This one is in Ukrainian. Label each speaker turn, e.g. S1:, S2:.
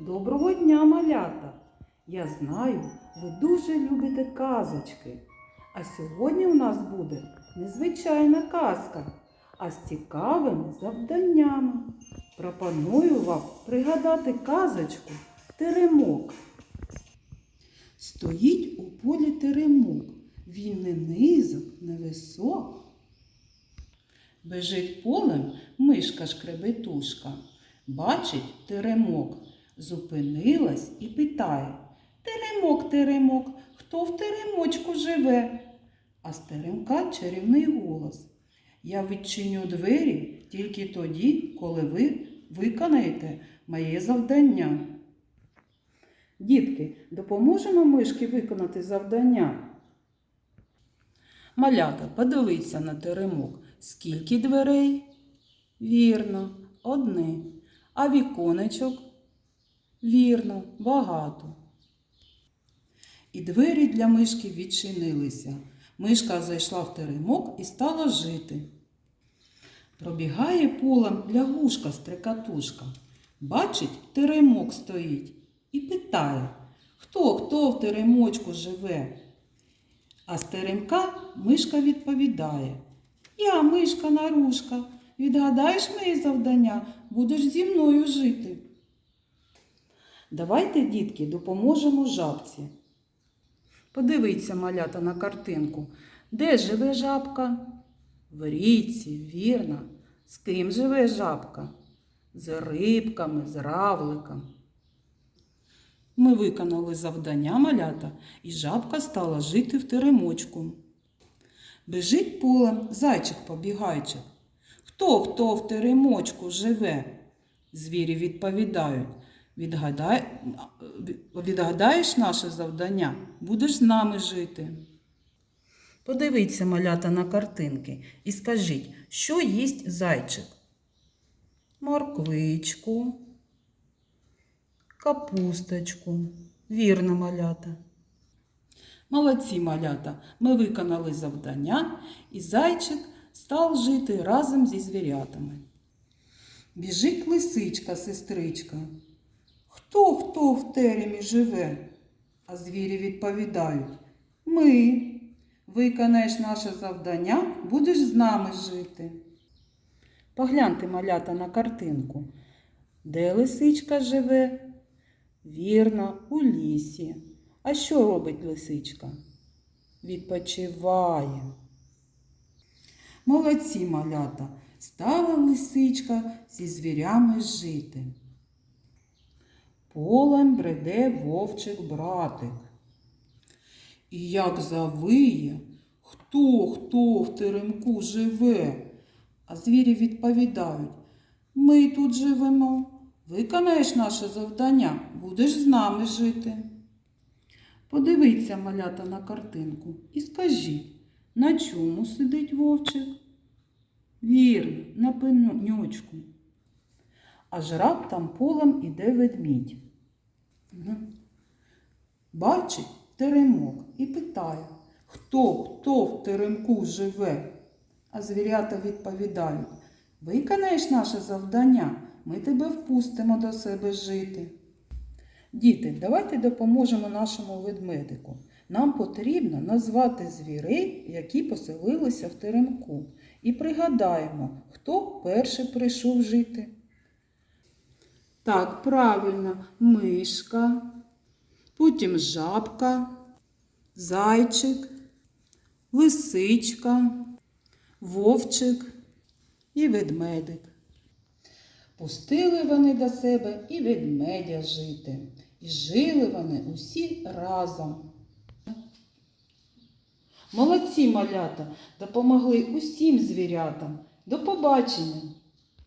S1: Доброго дня, малята! Я знаю, ви дуже любите казочки. А сьогодні у нас буде незвичайна казка, а з цікавими завданнями. Пропоную вам пригадати казочку Теремок. Стоїть у полі теремок. Він не низок, не висок. Бежить полем мишка шкребетушка. Бачить теремок, зупинилась і питає Теремок, теремок, хто в теремочку живе? А з теремка чарівний голос. Я відчиню двері тільки тоді, коли ви виконаєте моє завдання. Дітки, допоможемо мишки виконати завдання. Малята, подивіться на теремок. Скільки дверей? Вірно, одне. А віконечок? Вірно, багато. І двері для мишки відчинилися. Мишка зайшла в теремок і стала жити. Пробігає полем лягушка стрекатушка. Бачить, теремок стоїть і питає, хто хто в теремочку живе. А з теремка мишка відповідає. Я, мишка нарушка, відгадаєш мої завдання, будеш зі мною жити. Давайте, дітки, допоможемо жабці. Подивіться, малята, на картинку. Де живе жабка? В річці, вірно. З ким живе жабка? З рибками, з равликом. Ми виконали завдання малята, і жабка стала жити в теремочку. Бежить полем зайчик-побігайчик. Хто хто в теремочку живе? Звірі відповідають. Відгадай... Відгадаєш наше завдання, будеш з нами жити. Подивіться, малята, на картинки і скажіть, що їсть зайчик? Морквичку, капусточку. Вірно, малята. Молодці малята, ми виконали завдання, і зайчик став жити разом зі звірятами. Біжить лисичка, сестричка. Хто хто в теремі живе? А звірі відповідають Ми. Виконаєш наше завдання, будеш з нами жити. Погляньте, малята, на картинку. Де лисичка живе? Вірно, у лісі. А що робить лисичка? Відпочиває. Молодці малята, стала лисичка зі звірями жити. Полем бреде вовчик братик. І як завиє, хто хто в теремку живе? А звірі відповідають Ми тут живемо. Виконаєш наше завдання, будеш з нами жити. Подивіться, малята, на картинку і скажіть, на чому сидить вовчик? Вірно, на пеньочку. Аж раптом полем іде ведмідь. Бачить теремок і питає, хто хто в теремку живе? А звірята відповідають, виконаєш наше завдання, ми тебе впустимо до себе жити. Діти, давайте допоможемо нашому ведмедику. Нам потрібно назвати звірей, які поселилися в теремку, і пригадаємо, хто перший прийшов жити. Так, правильно, мишка, потім жабка, зайчик, лисичка, вовчик і ведмедик. Пустили вони до себе і ведмедя жити. І жили вони усі разом. Молодці малята допомогли усім звірятам. До побачення!